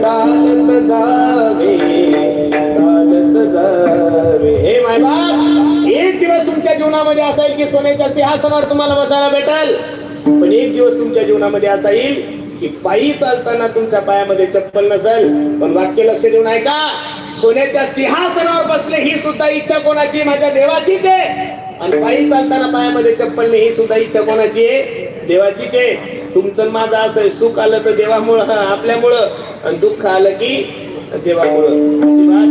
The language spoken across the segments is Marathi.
चालत जावे चालत जावे. हे एक दिवस तुमच्या जीवनामध्ये असा येईल की सोन्याच्या सिंहासनावर तुम्हाला बसायला भेटल. पण एक दिवस तुमच्या जीवनामध्ये असा येईल की पायी चालताना तुमच्या पायामध्ये चप्पल नसेल. पण वाक्य लक्ष देऊन ऐका सोन्याच्या सिंहासनावर बसले ही सुद्धा इच्छा कोणाची? माझ्या देवाचीच आहे. आणि पायी चालताना पायामध्ये चप्पल नाही ही सुद्धा इच्छा कोणाची आहे? देवाचीच आहे. तुमचं माझं असं सुख आलं तर देवामुळं हा, आपल्यामुळं. आणि दुःख आलं की देवामुळं.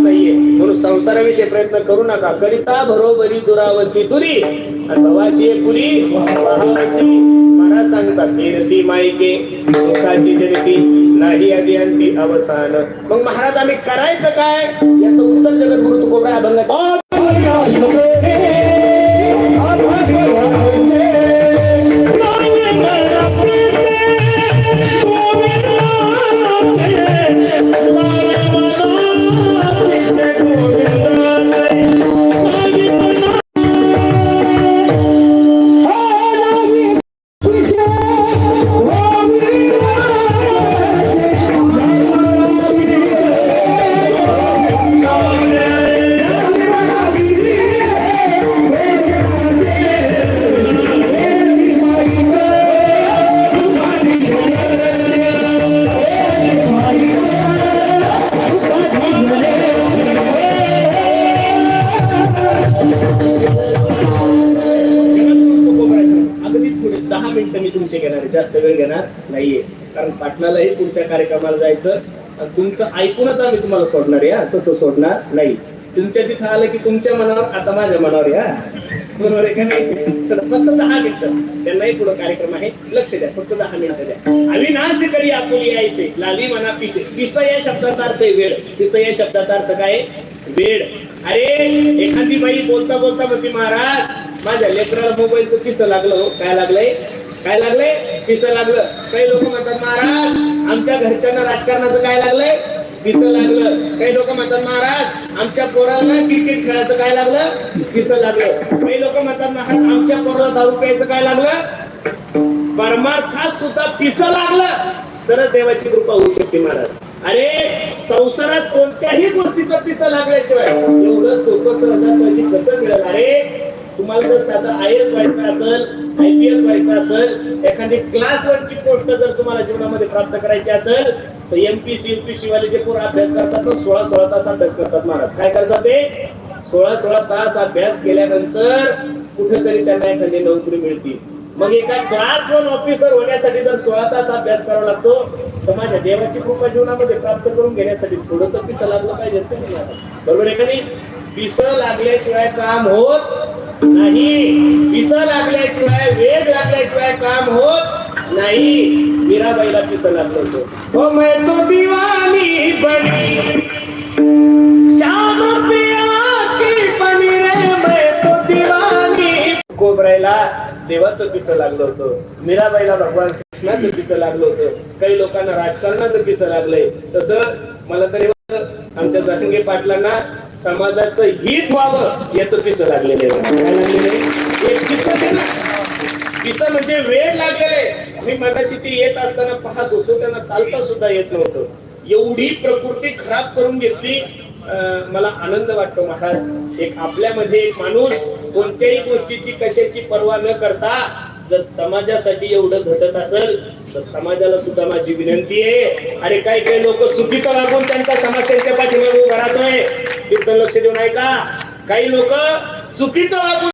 नाहीये. म्हणून संसाराविषयी प्रयत्न करू नका. करिता बरोबरी दुरावसी तुरी. आणि भवाची आहे पुरी मला सांगतात फिरती मायके दुःखाची जरती नाही आधी अंती अवसान. मग महाराज आम्ही करायचं काय? याचं उत्तर जगद्गुरु तुकोबराय काय अभंग दहा मिनिटं मी तुमचे घेणार आहे. जास्त वेळ घेणार नाहीये. कारण पाटणालाही तुमच्या कार्यक्रमाला जायचं तुमचं ऐकूनच आम्ही तुम्हाला सोडणार आहे तसं सोडणार नाही. तुमच्या तिथं आलं की तुमच्या मनावर आता माझ्या मनावर या बरोबर आहे का नाही? तर फक्त दहा मिनिटं. त्यांनाही पुढे कार्यक्रम आहे. लक्ष द्या. फक्त दहा मिनिटं द्या. अविनाश करी आपण यायचे. लाली मना पिसे. पिस या शब्दाचा अर्थ आहे वेळ. पिस या शब्दाचा अर्थ काय? वेळ. अरे एखादी बाई बोलता बोलता म्हणते महाराज माझ्या लेकराला मोबाईलचं पिसं लागलं हो. काय लागलंय? काय लागलंय पिसं लागलं. काही लोक म्हणतात महाराज आमच्या घरच्यांना राजकारणाचं काय लागलंय? पिसं लागलं. काही लोक म्हणतात महाराज आमच्या पोराला क्रिकेट खेळायचं काय लागलं? पिसं लागलं. काही लोक म्हणतात महाराज आमच्या पोराला दारू प्यायचं काय लागलं? परमार्थात सुद्धा पिसं लागलं. तर देवाची कृपा होऊ शकते महाराज. अरे संसारात कोणत्याही गोष्टीचं पिसं लागल्याशिवाय एवढं सोपं सहजासहजी कसं मिळेल? अरे तुम्हाला जर साधं आय एस व्हायचं असेल आय पी एस व्हायचं असेल एखादी क्लास वरची पोस्ट जर तुम्हाला जीवनामध्ये प्राप्त करायची असेल तर एमपीसी युपीसी वाले जे पूर्ण अभ्यास करतात तो सोळा सोळा तास अभ्यास करतात महाराज. काय करतात ते? सोळा सोळा तास अभ्यास केल्यानंतर कुठेतरी त्यांना एखादी नोकरी मिळते. मग एका क्लास वन ऑफिसर होण्यासाठी जर सोळा तास अभ्यास करावा लागतो तर माझ्या देवाची कृपा जीवनामध्ये प्राप्त करून घेण्यासाठी थोडं तर पिसं लागलं पाहिजे बरोबर आहे का नाही? पिसं लागल्याशिवाय काम होत नाही. पिसा लागल्याशिवाय वेग लागल्याशिवाय काम होत नाही. मीराबाईला पिसा लागलं होतं. हो मै तो दीवानी बनी. श्याम पिया बनी रे मै तो दीवानी. कोबरायला देवाचं पिसं लागलं होतं. मीराबाईला भगवान कृष्णाचं पिसं लागलं होतं. काही लोकांना राजकारणाचं पिसं लागलंय. तसं मला तरी आमच्या जटंगे पाटलांना समाजाचं हित व्हावं याचं पिसं लागलेलं आहे पिसं म्हणजे वेळ लागलेलं. आहे मी मगाशी ती येत असताना पाहत होतो त्यांना चालता सुद्धा येत नव्हतं. एवढी प्रकृती खराब करून घेतली अं, मला आनंद वाटतो महाराज. एक आपल्यामध्ये एक माणूस कोणत्याही गोष्टीची कशाची पर्वा न करता जर समाजासाठी एवढं झटत असेल तर समाजाला सुद्धा माझी विनंती आहे. अरे काही काही लोक चुकीचं वागून त्यांचा समाज त्यांच्या पाठीमागे उभा राहतोय. तिथं लक्ष देऊन ऐका काही लोक चुकीचं वागून